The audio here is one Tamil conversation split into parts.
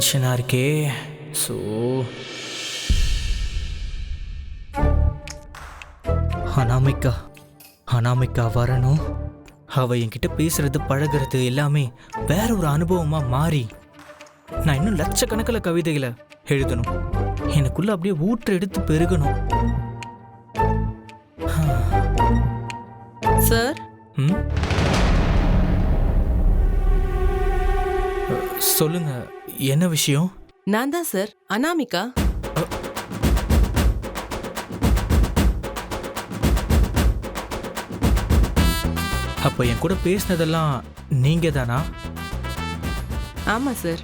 டென்ஷனாக இருக்கே. ஸோ அனாமிகா அனாமிகா வரணும். அவ என்கிட்ட பேசுறது பழகுறது எல்லாமே வேற ஒரு அனுபவமா மாறி. நான் இன்னும் லட்சக்கணக்கில் கவிதைகளை எழுதணும். எனக்குள்ள அப்படியே ஊற்று எடுத்து பெருகணும். சொல்லுங்க என்ன விஷயம்? நான் தான் சார். அனாமிகா. அப்போ என் கூட பேசினதெல்லாம் நீங்க தானா? ஆமா சார்.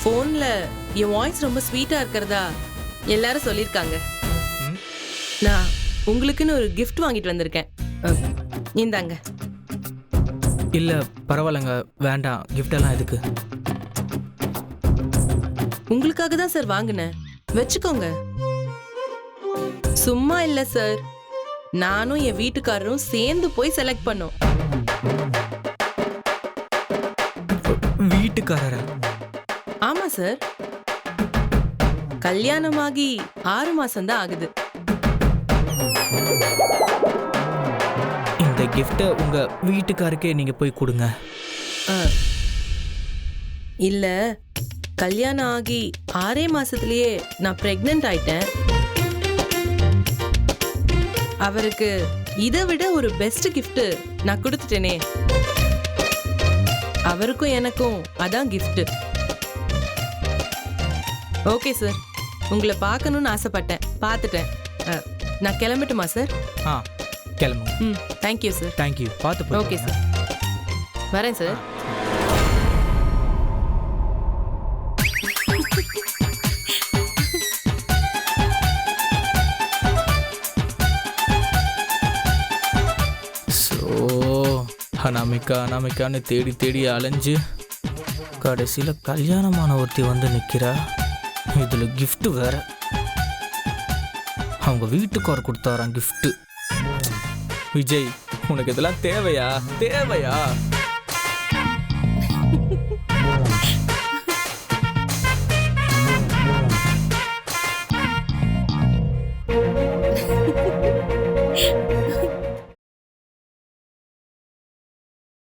ஃபோன்ல என் வாய்ஸ் ரொம்ப ஸ்வீட்டா இருக்கிறதா எல்லாரும் சொல்லியிருக்காங்க? நான் உங்களுக்குன்னு ஒரு gift வாங்கிட்டு வந்திருக்கேன். இந்தாங்க. இல்ல பரவாயில்லைங்க. வேண்டாம். எல்லாம் எதுக்கு? உங்களுக்காக தான் சார் வாங்கினேன். வச்சுக்கோங்க. சும்மா இல்ல சார் நானும் என் வீட்டுக்காரரும் சேர்ந்து போய் செலக்ட் பண்ணோம். வீட்டுக்காரரா? ஆமா சார் கல்யாணமாகி ஆறு மாசம் தான் ஆகுது. கிஃப்ட்டை உங்க வீட்டுக்காருக்கே நீங்க போய் கொடுங்க. இல்ல கல்யாணம் ஆகி ஆறே மாசத்திலேயே நான் பிரெக்னென்ட் ஆயிட்டேன். அவருக்கு இதை விட ஒரு பெஸ்ட் gift நான் கொடுத்துட்டேனே. அவருக்கும் எனக்கும் அதான் gift ஓகே சார் உங்களை பார்க்கணும்னு ஆசைப்பட்டேன். பார்த்துட்டேன். நான் கிளம்பட்டுமா சார் ஆ. கிளம்புங்க. ம் தேங்க்யூ சார் தேங்க்யூ பார்த்து போய் ஓகே சார் வரேன் சார் அனாமிக்கா அனாமிக்கான்னு தேடி தேடி அலைஞ்சு கடைசியில் கல்யாணமான ஒருத்தி வந்து நிற்கிறா இதில் gift வேற. அவங்க வீட்டுக்கார் கொடுத்தாராம் gift. விஜய் உனக்கு இதெல்லாம் தேவையா? தேவையா?